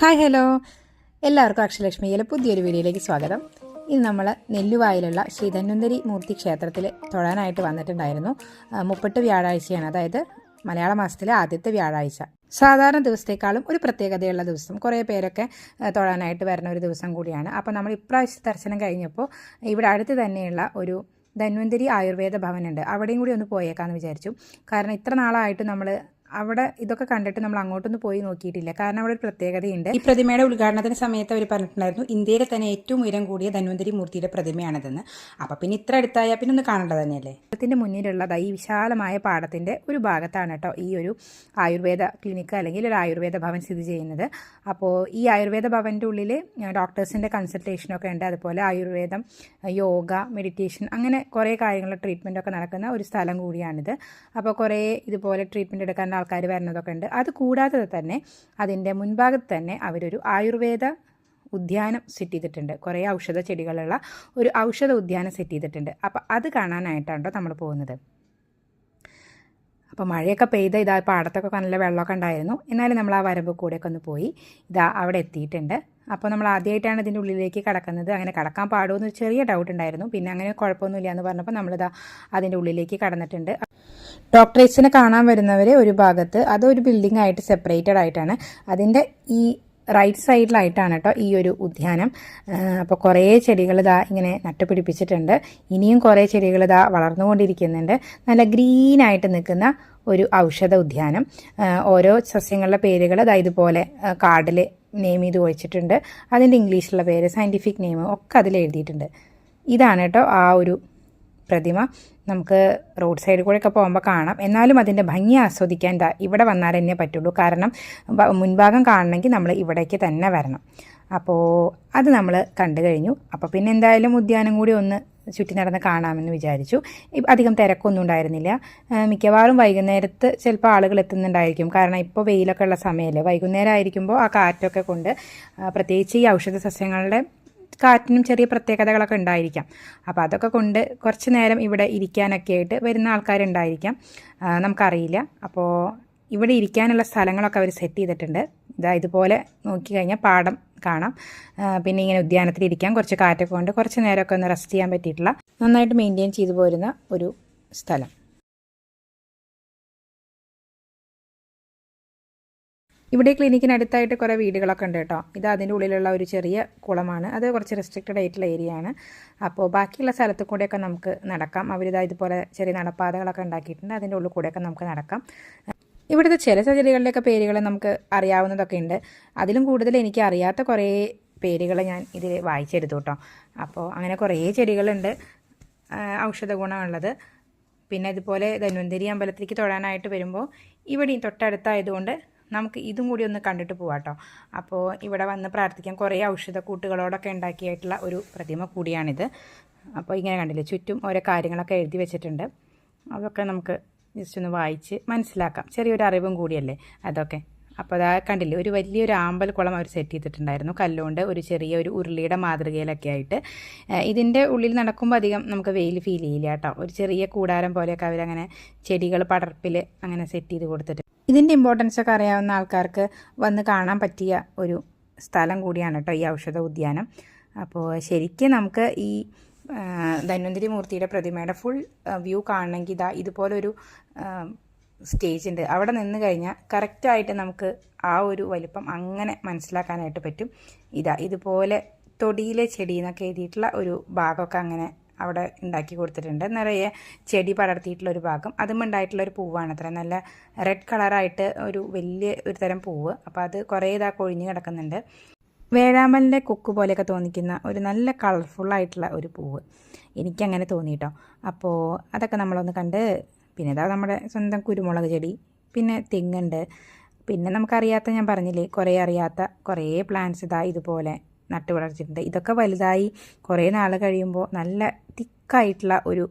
Hi hello എല്ലാവർക്കും അക്ഷലക്ഷ്മിയിലെ പുതിയൊരു വീഡിയോയിലേക്ക് സ്വാഗതം. ഇന്ന് നമ്മൾ നെല്ലുവായിലുള്ള ശ്രീധന്വന്തരി മൂർത്തി ക്ഷേത്രത്തിൽ തൊഴാനായിട്ട് വന്നിട്ടുണ്ടായിരുന്നു. മുപ്പട്ട് വ്യാഴാഴ്ചയാണ്. അതായത് മലയാള മാസത്തിലെ ആദ്യത്തെ വ്യാഴാഴ്ച. സാധാരണ ദിവസത്തേക്കാളും ഒരു പ്രത്യേകതയുള്ള ദിവസം. കുറേ പേരൊക്കെ തൊഴാനായിട്ട് വരുന്ന ഒരു ദിവസം കൂടിയാണ്. അപ്പോൾ നമ്മൾ ഇപ്രാവശ്യ ദർശനം കഴിഞ്ഞപ്പോൾ ഇവിടെ അടുത്ത് തന്നെയുള്ള ഒരു ധന്വന്തരി ആയുർവേദ ഭവനുണ്ട്. അവിടെയും കൂടി ഒന്ന് പോയേക്കാമെന്ന് വിചാരിച്ചു. കാരണം ഇത്ര നാളായിട്ട് നമ്മൾ അവിടെ ഇതൊക്കെ കണ്ടിട്ട് നമ്മൾ അങ്ങോട്ടൊന്നും പോയി നോക്കിയിട്ടില്ല. കാരണം അവിടെ ഒരു പ്രത്യേകതയുണ്ട്. ഈ പ്രതിമയുടെ ഉദ്ഘാടനത്തിന് സമയത്ത് അവർ പറഞ്ഞിട്ടുണ്ടായിരുന്നു ഇന്ത്യയിലെ തന്നെ ഏറ്റവും ഉയരം കൂടിയ ധന്വന്തരി മൂർത്തിയുടെ പ്രതിമയാണിതെന്ന് അപ്പോൾ പിന്നെ ഇത്ര അടുത്തായാൽ പിന്നെ ഒന്ന് കാണേണ്ടത് തന്നെയല്ലേ? ക്ഷേത്രത്തിന്റെ മുന്നിലുള്ളത് ഈ വിശാലമായ പാടത്തിന്റെ ഒരു ഭാഗത്താണ് കേട്ടോ ഈ ഒരു ആയുർവേദ ക്ലിനിക്ക് അല്ലെങ്കിൽ ഒരു ആയുർവേദ ഭവൻ സ്ഥിതി ചെയ്യുന്നത്. അപ്പോൾ ഈ ആയുർവേദ ഭവന്റെ ഉള്ളിൽ ഡോക്ടേഴ്സിന്റെ കൺസൾട്ടേഷനൊക്കെ ഉണ്ട്. അതുപോലെ ആയുർവേദം യോഗ മെഡിറ്റേഷൻ അങ്ങനെ കുറേ കാര്യങ്ങളുടെ ട്രീറ്റ്മെന്റ് ഒക്കെ നടക്കുന്ന ഒരു സ്ഥലം കൂടിയാണിത്. അപ്പോൾ കുറേ ഇതുപോലെ ട്രീറ്റ്മെന്റ് എടുക്കാൻ ആൾക്കാർ വരുന്നതൊക്കെ ഉണ്ട്. അത് കൂടാതെ തന്നെ അതിന്റെ മുൻഭാഗത്ത് തന്നെ അവരൊരു ആയുർവേദ ഉദ്യാനം സെറ്റ് ചെയ്തിട്ടുണ്ട്. കുറേ ഔഷധ ചെടികളുള്ള ഒരു ഔഷധ ഉദ്യാനം സെറ്റ് ചെയ്തിട്ടുണ്ട്. അപ്പോൾ അത് കാണാനായിട്ടാണ് നമ്മൾ പോകുന്നത്. അപ്പോൾ മഴയൊക്കെ പെയ്ത ഇതാ പാടത്തൊക്കെ നല്ല വെള്ളമൊക്കെ ഉണ്ടായിരുന്നു. എന്നാലും നമ്മൾ ആ വരമ്പ് കൂടെയൊക്കെ ഒന്ന് പോയി ഇതാ അവിടെ എത്തിയിട്ടുണ്ട്. അപ്പോൾ നമ്മൾ ആദ്യമായിട്ടാണ് ഇതിന്റെ ഉള്ളിലേക്ക് കടക്കുന്നത്. അങ്ങനെ കടക്കാൻ പാടുമോ ചെറിയ ഡൗട്ട് ഉണ്ടായിരുന്നു. പിന്നെ അങ്ങനെ കുഴപ്പമൊന്നുമില്ല എന്ന് പറഞ്ഞപ്പോൾ നമ്മളിതാ അതിന്റെ ഉള്ളിലേക്ക് കടന്നിട്ടുണ്ട്. ഡോക്ടറേറ്റ്സിനെ കാണാൻ വരുന്നവരെ ഒരു ഭാഗത്ത് അതൊരു ബിൽഡിംഗ് ആയിട്ട് സെപ്പറേറ്റഡ് ആയിട്ടാണ്. അതിന്റെ ഈ റൈറ്റ് സൈഡിലായിട്ടാണ് കേട്ടോ ഈ ഒരു ഉദ്യാനം. അപ്പോൾ കുറേ ചെടികൾ ഇതാ ഇങ്ങനെ നട്ടുപിടിപ്പിച്ചിട്ടുണ്ട്. ഇനിയും കുറേ ചെടികൾ ഇതാ വളർന്നുകൊണ്ടിരിക്കുന്നുണ്ട്. നല്ല ഗ്രീനായിട്ട് നിൽക്കുന്ന ഒരു ഔഷധ ഉദ്യാനം. ഓരോ സസ്യങ്ങളുടെ പേരുകൾ ഇതാ ഇതുപോലെ കാർഡിൽ നെയിം ചെയ്ത് വെച്ചിട്ടുണ്ട് അതിന്റെ ഇംഗ്ലീഷിലുള്ള പേര് സയന്റിഫിക് നെയിം ഒക്കെ അതിൽ എഴുതിയിട്ടുണ്ട്. ഇതാണ് കേട്ടോ ആ ഒരു പ്രതിമ നമുക്ക് റോഡ് സൈഡിൽ കൂടെയൊക്കെ പോകുമ്പോൾ കാണാം. എന്നാലും അതിന്റെ ഭംഗി ആസ്വദിക്കാൻ ഇവിടെ വന്നാൽ തന്നെ പറ്റുള്ളൂ. കാരണം മുൻഭാഗം കാണണമെങ്കിൽ നമ്മൾ ഇവിടേക്ക് തന്നെ വരണം. അപ്പോൾ അത് നമ്മൾ കണ്ടു കഴിഞ്ഞു. അപ്പോൾ പിന്നെ എന്തായാലും ഉദ്യാനം കൂടി ഒന്ന് ചുറ്റി നടന്ന് കാണാമെന്ന് വിചാരിച്ചു. അധികം തിരക്കൊന്നും ഉണ്ടായിരുന്നില്ല. മിക്കവാറും വൈകുന്നേരത്ത് ചിലപ്പോൾ ആളുകൾ എത്തുന്നുണ്ടായിരിക്കും. കാരണം ഇപ്പോൾ വെയിലൊക്കെ ഉള്ള സമയമല്ലേ വൈകുന്നേരം ആയിരിക്കുമ്പോൾ ആ കാറ്റൊക്കെ കൊണ്ട് പ്രത്യേകിച്ച് ഈ ഔഷധ സസ്യങ്ങളുടെ കാറ്റിനും ചെറിയ പ്രത്യേകതകളൊക്കെ ഉണ്ടായിരിക്കാം. അപ്പോൾ അതൊക്കെ കൊണ്ട് കുറച്ച് നേരം ഇവിടെ ഇരിക്കാനൊക്കെ ആയിട്ട് വരുന്ന ആൾക്കാരുണ്ടായിരിക്കാം. നമുക്കറിയില്ല. അപ്പോൾ ഇവിടെ ഇരിക്കാനുള്ള സ്ഥലങ്ങളൊക്കെ അവർ സെറ്റ് ചെയ്തിട്ടുണ്ട്. ഇതാ ഇതുപോലെ നോക്കിക്കഴിഞ്ഞാൽ പാടം കാണാം. പിന്നെ ഇങ്ങനെ ഉദ്യാനത്തിൽ ഇരിക്കാം. കുറച്ച് കാറ്റൊക്കെ കൊണ്ട് കുറച്ച് നേരമൊക്കെ ഒന്ന് റെസ്റ്റ് ചെയ്യാൻ പറ്റിയിട്ടുള്ള നന്നായിട്ട് മെയിന്റെയിൻ ചെയ്തു പോരുന്ന ഒരു സ്ഥലം. ഇവിടെ ക്ലിനിക്കിനടുത്തായിട്ട് കുറേ വീടുകളൊക്കെ ഉണ്ട് കേട്ടോ. ഇത് അതിന്റെ ഉള്ളിലുള്ള ഒരു ചെറിയ കുളമാണ്. അത് കുറച്ച് റെസ്ട്രിക്റ്റഡ് ആയിട്ടുള്ള ഏരിയ ആണ്. അപ്പോൾ ബാക്കിയുള്ള സ്ഥലത്ത് കൂടെയൊക്കെ നമുക്ക് നടക്കാം. അവരിതാ ഇതുപോലെ ചെറിയ നടപ്പാതകളൊക്കെ ഉണ്ടാക്കിയിട്ടുണ്ട്. അതിന്റെ ഉള്ളിൽ കൂടെയൊക്കെ നമുക്ക് നടക്കാം. ഇവിടുത്തെ ചില ചെടികളുടെയൊക്കെ പേരുകൾ നമുക്ക് അറിയാവുന്നതൊക്കെ ഉണ്ട്. അതിലും കൂടുതൽ എനിക്ക് അറിയാത്ത കുറേ പേരുകൾ ഞാൻ ഇതിൽ വായിച്ചെടുത്തു കേട്ടോ. അപ്പോൾ അങ്ങനെ കുറേ ചെടികളുണ്ട്. ഔഷധ ഗുണമുള്ളത്. പിന്നെ ഇതുപോലെ ധന്വന്തരി അമ്പലത്തിലേക്ക് തൊഴാനായിട്ട് വരുമ്പോൾ ഇവിടെയും തൊട്ടടുത്തായതുകൊണ്ട് നമുക്ക് ഇതും കൂടി ഒന്ന് കണ്ടിട്ട് പോവാം കേട്ടോ അപ്പോൾ ഇവിടെ വന്ന് പ്രാർത്ഥിക്കാൻ കുറേ ഔഷധ കൂട്ടുകളോടൊക്കെ ഉണ്ടാക്കിയിട്ടുള്ള ഒരു പ്രതിമ കൂടിയാണിത്. അപ്പോൾ ഇങ്ങനെ കണ്ടില്ലേ ചുറ്റും ഓരോ കാര്യങ്ങളൊക്കെ എഴുതി വെച്ചിട്ടുണ്ട്. അതൊക്കെ നമുക്ക് ജസ്റ്റ് ഒന്ന് വായിച്ച് മനസ്സിലാക്കാം. ചെറിയൊരു അറിവും കൂടിയല്ലേ അതൊക്കെ. അപ്പോൾ അതാ കണ്ടില്ലേ ഒരു വലിയൊരു ആമ്പൽ കുളം അവർ സെറ്റ് ചെയ്തിട്ടുണ്ടായിരുന്നു. കല്ലുകൊണ്ട് ഒരു ചെറിയ ഒരു ഉരുളിയുടെ മാതൃകയിലൊക്കെ ആയിട്ട്. ഇതിന്റെ ഉള്ളിൽ നടക്കുമ്പോൾ അധികം നമുക്ക് വെയിൽ ഫീൽ ചെയ്യില്ല കേട്ടോ. ഒരു ചെറിയ കൂടാരം പോലെയൊക്കെ അവരങ്ങനെ ചെടികൾ പടർപ്പിൽ അങ്ങനെ സെറ്റ് ചെയ്ത് കൊടുത്തിട്ട്. ഇതിന്റെ ഇമ്പോർട്ടൻസ് ഒക്കെ അറിയാവുന്ന ആൾക്കാർക്ക് വന്ന് കാണാൻ പറ്റിയ ഒരു സ്ഥലം കൂടിയാണ് കേട്ടോ ഈ ഔഷധ ഉദ്യാനം. അപ്പോൾ ശരിക്കും നമുക്ക് ഈ ധന്വന്തിരി മൂർത്തിയുടെ പ്രതിമയുടെ ഫുൾ വ്യൂ കാണണമെങ്കിൽ ഇതാ ഇതുപോലൊരു സ്റ്റേജ് ഉണ്ട്. അവിടെ നിന്ന് കഴിഞ്ഞാൽ കറക്റ്റായിട്ട് നമുക്ക് ആ ഒരു വലിപ്പം അങ്ങനെ മനസ്സിലാക്കാനായിട്ട് പറ്റും. ഇതാ ഇതുപോലെ തൊടിയിലെ ചെടി എന്നൊക്കെ എഴുതിയിട്ടുള്ള ഒരു ഭാഗമൊക്കെ അങ്ങനെ അവിടെ ഉണ്ടാക്കി കൊടുത്തിട്ടുണ്ട്. നിറയെ ചെടി പടർത്തിയിട്ടുള്ള ഒരു ഭാഗം. അതും ഉണ്ടായിട്ടുള്ള ഒരു പൂവാണ്. അത്ര നല്ല റെഡ് കളറായിട്ട് ഒരു വലിയ ഒരു തരം പൂവ്. അപ്പോൾ അത് കുറേ ഇതാ കൊഴിഞ്ഞ് കിടക്കുന്നുണ്ട്. വേഴാമ്പലിന്റെ കൊക്ക് പോലെയൊക്കെ തോന്നിക്കുന്ന ഒരു നല്ല കളർഫുള്ളായിട്ടുള്ള ഒരു പൂവ്. എനിക്കങ്ങനെ തോന്നി കേട്ടോ അപ്പോൾ അതൊക്കെ നമ്മളൊന്ന് കണ്ട് പിന്നെ ഇതാ നമ്മുടെ സ്വന്തം കുരുമുളക് ചെടി പിന്നെ തെങ്ങുണ്ട്. പിന്നെ നമുക്കറിയാത്ത ഞാൻ പറഞ്ഞില്ലേ കുറേ അറിയാത്ത കുറേ പ്ലാന്റ്സ് ഇതാ ഇതുപോലെ നട്ടു വളർത്തിയിട്ടുണ്ട്. ഇതൊക്കെ വലുതായി കുറേ നാൾ കഴിയുമ്പോൾ നല്ല തിക്കായിട്ടുള്ള ഒരു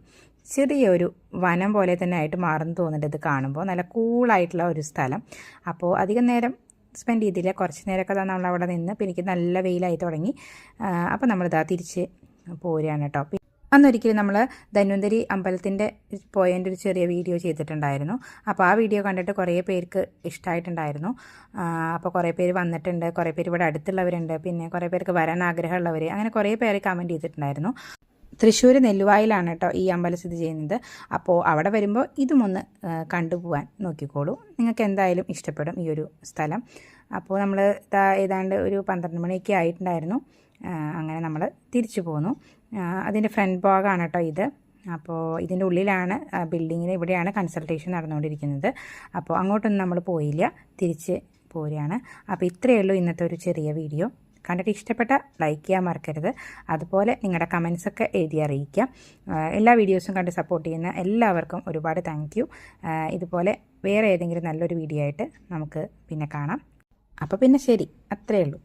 ചെറിയൊരു വനം പോലെ തന്നെ ആയിട്ട് മാറുന്നു തോന്നുന്നുണ്ട് ഇത് കാണുമ്പോൾ. നല്ല കൂളായിട്ടുള്ള ഒരു സ്ഥലം. അപ്പോൾ അധികം നേരം സ്പെൻഡ് ചെയ്തില്ല. കുറച്ച് നേരമൊക്കെ നമ്മൾ അവിടെ നിന്ന്. പിന്നെ എനിക്ക് നല്ല വെയിലായി തുടങ്ങി. അപ്പോൾ നമ്മളിതാ തിരിച്ച് പോരുകയാണ് കേട്ടോ. അന്നൊരിക്കലും നമ്മൾ ധന്വന്തരി അമ്പലത്തിന്റെ പോയതിന്റെ ഒരു ചെറിയ വീഡിയോ ചെയ്തിട്ടുണ്ടായിരുന്നു. അപ്പോൾ ആ വീഡിയോ കണ്ടിട്ട് കുറേ പേർക്ക് ഇഷ്ടമായിട്ടുണ്ടായിരുന്നു അപ്പോൾ കുറേ പേര് വന്നിട്ടുണ്ട് കുറേ പേര് ഇവിടെ അടുത്തുള്ളവരുണ്ട് പിന്നെ കുറേ പേർക്ക് വരാൻ ആഗ്രഹമുള്ളവർ അങ്ങനെ കുറേ പേര് കമന്റ് ചെയ്തിട്ടുണ്ടായിരുന്നു. തൃശ്ശൂർ നെല്ലുവായിലാണ് കേട്ടോ ഈ അമ്പലം സ്ഥിതി ചെയ്യുന്നത്. അപ്പോൾ അവിടെ വരുമ്പോൾ ഇതുമൊന്ന് കണ്ടുപോകാൻ നോക്കിക്കോളൂ. നിങ്ങൾക്ക് എന്തായാലും ഇഷ്ടപ്പെടും ഈ ഒരു സ്ഥലം. അപ്പോൾ നമ്മൾ ഏതാണ്ട് ഒരു പന്ത്രണ്ട് മണിയൊക്കെ ആയിട്ടുണ്ടായിരുന്നു. അങ്ങനെ നമ്മൾ തിരിച്ചു പോന്നു. അതിന്റെ ഫ്രണ്ട് ഭാഗമാണ് കേട്ടോ ഇത്. അപ്പോൾ ഇതിന്റെ ഉള്ളിലാണ് ബിൽഡിങ്ങിന് ഇവിടെയാണ് കൺസൾട്ടേഷൻ നടന്നുകൊണ്ടിരിക്കുന്നത്. അപ്പോൾ അങ്ങോട്ടൊന്നും നമ്മൾ പോയില്ല തിരിച്ച് പോരുകയാണ് അപ്പോൾ ഇത്രയേ ഉള്ളൂ ഇന്നത്തെ ഒരു ചെറിയ വീഡിയോ. കണ്ടിട്ട് ഇഷ്ടപ്പെട്ട ലൈക്ക് ചെയ്യാൻ മറക്കരുത്. അതുപോലെ നിങ്ങളുടെ കമൻസൊക്കെ എഴുതി അറിയിക്കാം. എല്ലാ വീഡിയോസും കണ്ട് സപ്പോർട്ട് ചെയ്യുന്ന എല്ലാവർക്കും ഒരുപാട് താങ്ക് ഇതുപോലെ വേറെ ഏതെങ്കിലും നല്ലൊരു വീഡിയോ ആയിട്ട് നമുക്ക് പിന്നെ കാണാം. അപ്പോൾ പിന്നെ ശരി അത്രയേ ഉള്ളൂ.